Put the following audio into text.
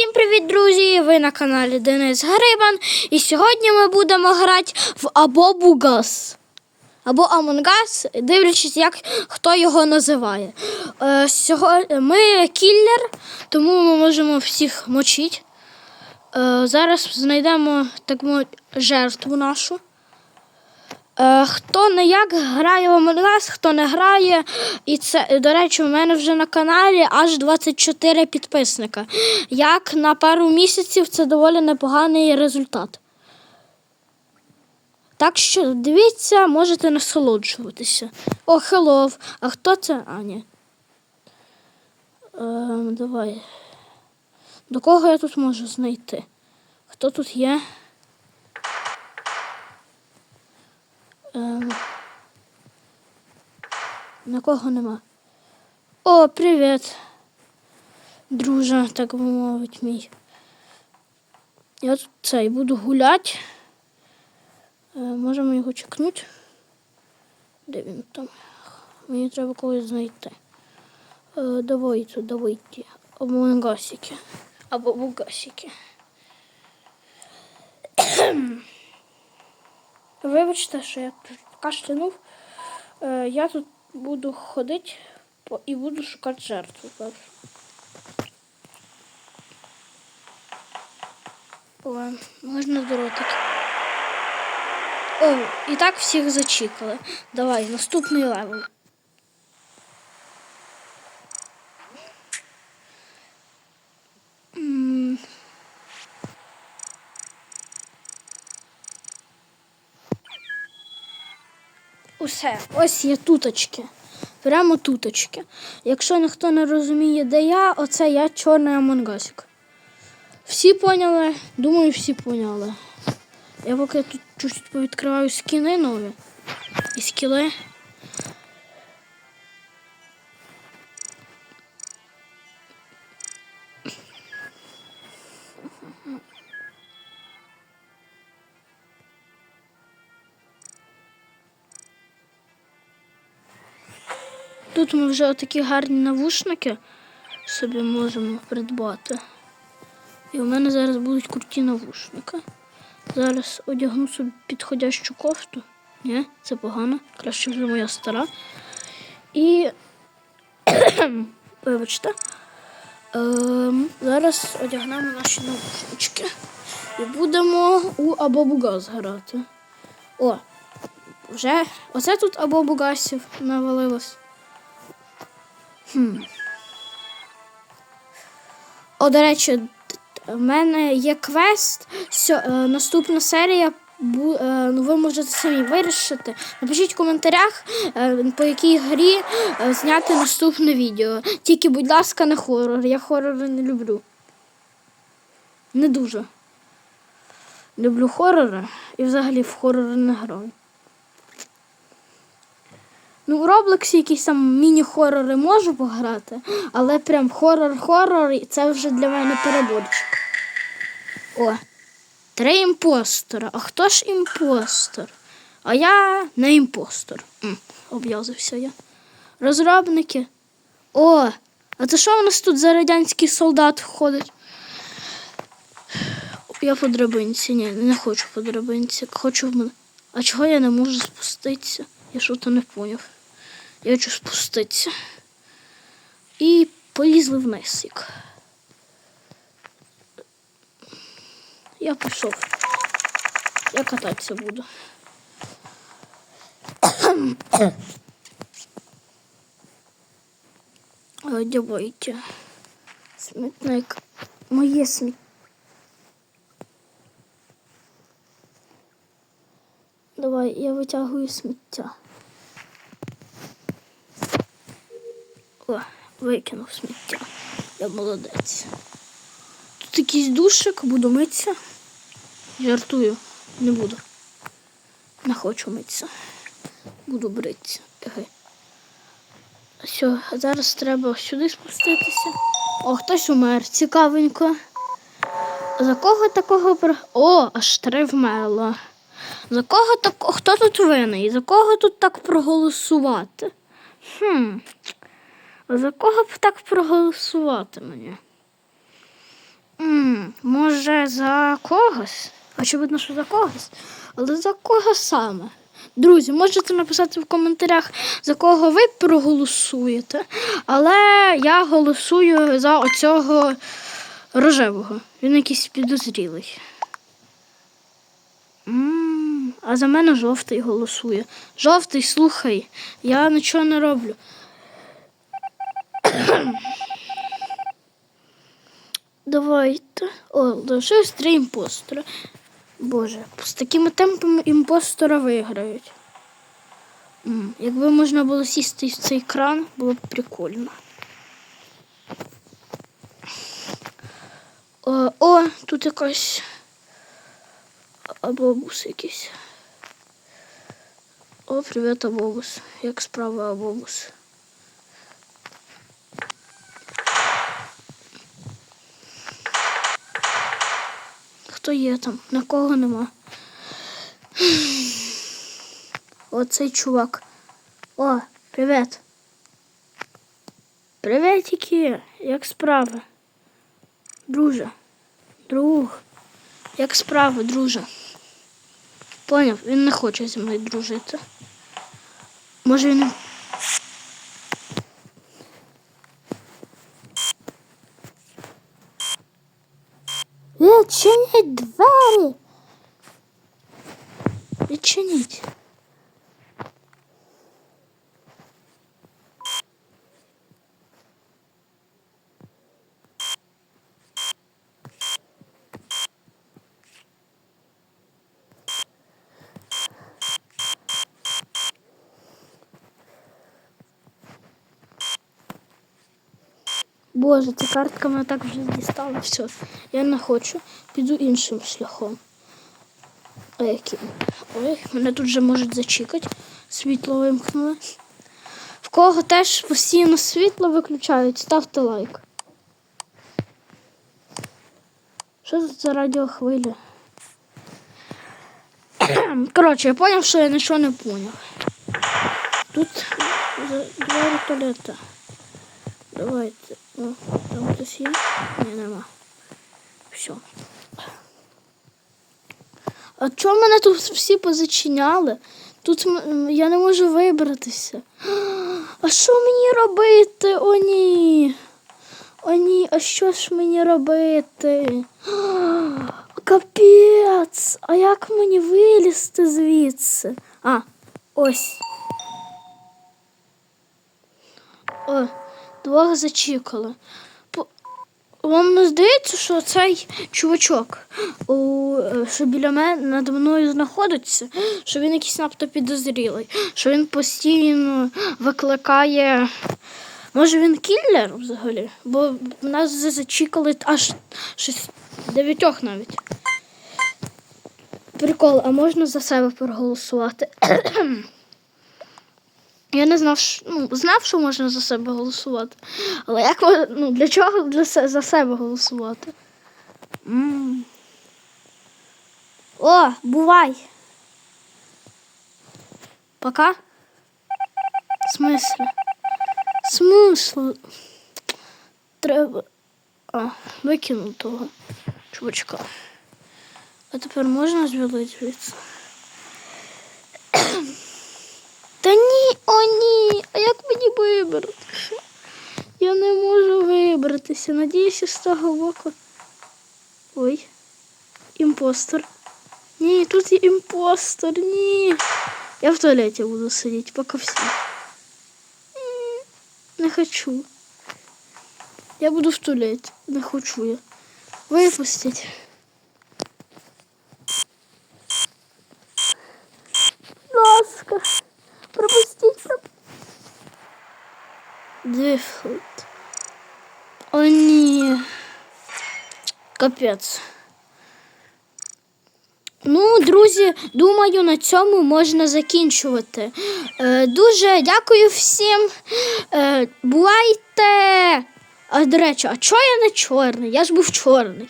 Всім привіт, друзі! Ви на каналі Денис Грибан. І сьогодні ми будемо грати в або Бугас. Або Амонгас, дивлячись, як хто його називає. Е, сього... Ми кіллер, тому ми можемо всіх мочити. Е, зараз знайдемо так жертву нашу. Е, хто не як грає в Us, хто не грає. І це, до речі, у мене вже на каналі аж 24 підписника. Як на пару місяців це доволі непоганий результат. Так що дивіться, можете насолоджуватися. О, хеллов. А хто це? А, ні. Ем, давай. До кого я тут можу знайти? Хто тут є? Ем, Нікого нема. О, привіт. Друже, так би мовити мій. Я тут цей буду гуляти. Е, можемо його чекнути. Де він там? Мені треба когось знайти. Е, давайте, давайте. Або мангасики. Або бугасики. Вибачте, що я кашлянув. Е, я тут буду ходити і буду шукати жертву. О, можна дротики. О, і так всіх зачікали. Давай, наступний левел. Усе, ось є туточки. Прямо туточки. Якщо ніхто не розуміє, де я, оце я чорний амонгасик. Всі поняли? Думаю, всі поняли. Я поки тут чуть-чуть повідкриваю скіни нові. І скіли. Тут ми вже такі гарні навушники собі можемо придбати. І у мене зараз будуть круті навушники. Зараз одягну собі підходящу кофту. Ні, це погано. Краще вже моя стара. І вибачте. Ем, зараз одягнемо наші навушнички. І будемо у Абобугас грати. О, вже оце тут Абобугасів навалилось. Хм. О, до речі, в мене є квест. Сьо, е, наступна серія. бу- е, ну, ви можете самі вирішити. Напишіть в коментарях, е, по якій грі е, зняти наступне відео. Тільки, будь ласка, не хорор. Я хорори не люблю. Не дуже. Люблю хорори і взагалі в хорори не граю. Ну, у Роблексі якісь там міні-хорори можу пограти, але прям хорор-хорор це вже для мене переборчик. О, три імпостера. А хто ж імпостер? А я не імпостер. М, Об'язався я. Розробники. О, а це що у нас тут за радянський солдат ходить? Я по драбинці. Ні, не хочу по драбинці. Хочу в мене. А чого я не можу спуститися? Я що то не поняв. Я хочу спуститися. І полізли вниз. Я пішов. Я кататися буду. Давайте. Смітник. Моє сміття. Давай, я витягую сміття. О, викинув сміття. Я молодець. Тут якийсь душик, буду митися. Жартую, не буду. Не хочу митися. Буду бритися. Все, зараз треба сюди спуститися. О, хтось умер. Цікавенько. За кого такого. О, аж три вмерло. За кого так. Хто тут винний? За кого тут так проголосувати? Хм. За кого б так проголосувати мені? М, Може, за когось? Очевидно, що за когось. Але за кого саме? Друзі, можете написати в коментарях, за кого ви проголосуєте. Але я голосую за оцього рожевого. Він якийсь підозрілий. м а за мене жовтий голосує. Жовтий, слухай, я нічого не роблю. Давайте. О, лишилось три імпостера. Боже, з такими темпами імпостера виграють. Якби можна було сісти в цей кран, було б прикольно. О, о тут якась абобус якийсь. О, привіт, абобус. Як справа абобус? Хто є там? На кого нема? Оцей чувак. О, привіт. Привітики, як справи? Друже. Друг. Як справи, друже? Поняв, він не хоче зі мною дружити. Може він. Відчиніть двері. Відчиніть. Боже, ця картка мене так вже дістала. Все, я не хочу. Піду іншим шляхом. А яким? Ой, мене тут вже можуть зачекати. Світло вимкнули. В кого теж постійно світло виключають, ставте лайк. Що це за радіохвиля? Коротше, я зрозумів, що я нічого не зрозумів. Тут двері туалета. Давайте. О, там хтось є? Ні, нема. Все. А чому мене тут всі позачиняли? Тут я не можу вибратися. А що мені робити? О, ні. О, ні, а що ж мені робити? Капець! А як мені вилізти звідси? А, ось. О, двох зачекали. По- Вам не здається, що цей чувачок, е, що біля мене надо мною знаходиться, що він якийсь надто підозрілий, що він постійно викликає. Може він кіллер взагалі? Бо нас вже зачекали аж щось дев'ятьох навіть. Прикол, а можна за себе проголосувати? Я не знав, що, ну, знав, що можна за себе голосувати. Але як мо- ну, для чого для за себе голосувати? м О, бувай. Пока. В смислі? Смисл? Треба. А, викинув того чувачка. А тепер можна звілити звідси? Та ні, о ні, а як мені вибратися? Я не можу вибратися. Надіюся, з того боку. Ой, імпостер. Ні, тут є імпостер, ні. Я в туалеті буду сидіти, поки всі. Не хочу. Я буду в туалеті. Не хочу я. Випустіть. Будь ласка. Пропустіть. проп- Дефолт. О, ні. Капець. Ну, друзі, думаю, на цьому можна закінчувати. Е, дуже дякую всім. Е, бувайте. А до речі, а чого я не чорний? Я ж був чорний.